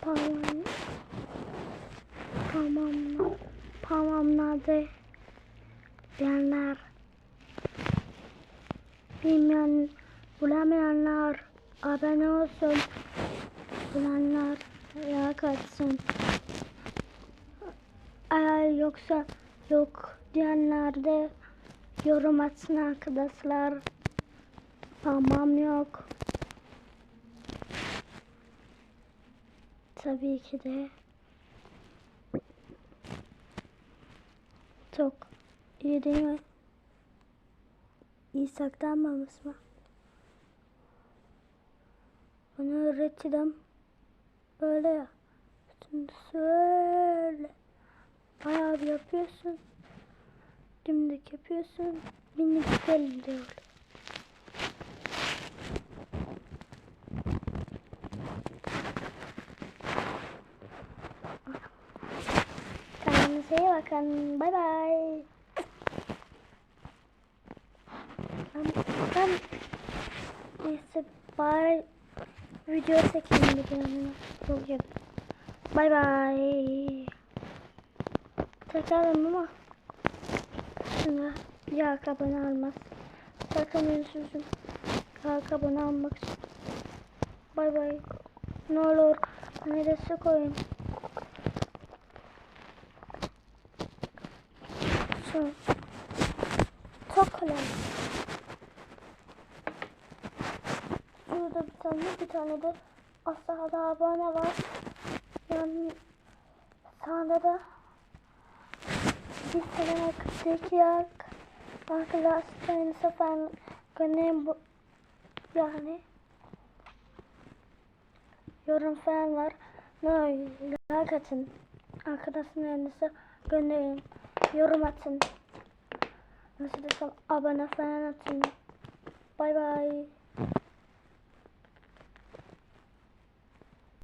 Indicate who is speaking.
Speaker 1: Tamam. Tamamla. Tamamladı. Diyenler. Bilmeyen, bulamayanlar abone olsun. Bulanlar like atsın. Eğer yoksa yok diyenler de yorum atsın arkadaşlar. Tamam yok. Tabii ki de çok iyi değil mi? İyi saklanmamış mı? Bunu öğreteceğim. Böyle ya. Şimdi şöyle. Bayağı bir yapıyorsun. Dimdik yapıyorsun. Minik geliyor. Kendinize iyi bakın. Bay bay. Ben, ben neyse bari video çekeyim dedim. Çok yok. Bay bay. Tekrarım ama şuna yağ kabını almaz. Sakın üzülsün. Yağ kabını almak için. Bay bay. Ne olur neresi koyayım. Şu. Çok kolay. Şurada bir tane bir tane de aşağıda abone var. Yani sağda da bir tane kısık yak. Arkadaşlarını sefer göndereyim bu yani yorum falan var. Ne like atın. Arkadaşın elinize gönderin. Yorum atın. Nasıl desem abone falan atın. Bay bay.